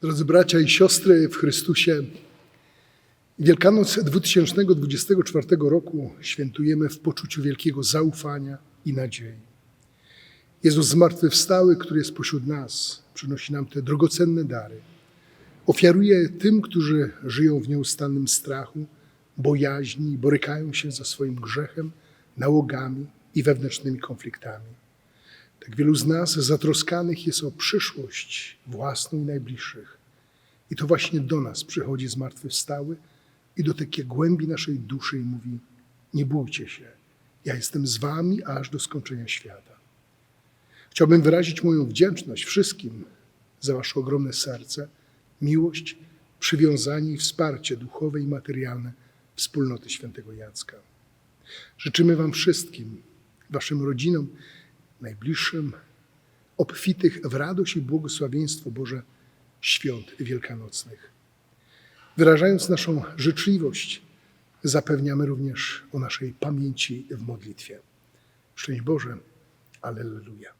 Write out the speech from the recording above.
Drodzy bracia i siostry w Chrystusie, Wielkanoc 2024 roku świętujemy w poczuciu wielkiego zaufania i nadziei. Jezus zmartwychwstały, który jest pośród nas, przynosi nam te drogocenne dary. Ofiaruje tym, którzy żyją w nieustannym strachu, bojaźni, borykają się ze swoim grzechem, nałogami i wewnętrznymi konfliktami. Tak wielu z nas zatroskanych jest o przyszłość własną i najbliższych. I to właśnie do nas przychodzi zmartwychwstały i dotyka głębi naszej duszy i mówi: Nie bójcie się, ja jestem z wami aż do skończenia świata. Chciałbym wyrazić moją wdzięczność wszystkim za wasze ogromne serce, miłość, przywiązanie i wsparcie duchowe i materialne wspólnoty świętego Jacka. Życzymy wam wszystkim, waszym rodzinom, najbliższym, obfitych w radość i błogosławieństwo Boże świąt wielkanocnych. Wyrażając naszą życzliwość, zapewniamy również o naszej pamięci w modlitwie. Szczęść Boże, Alleluja.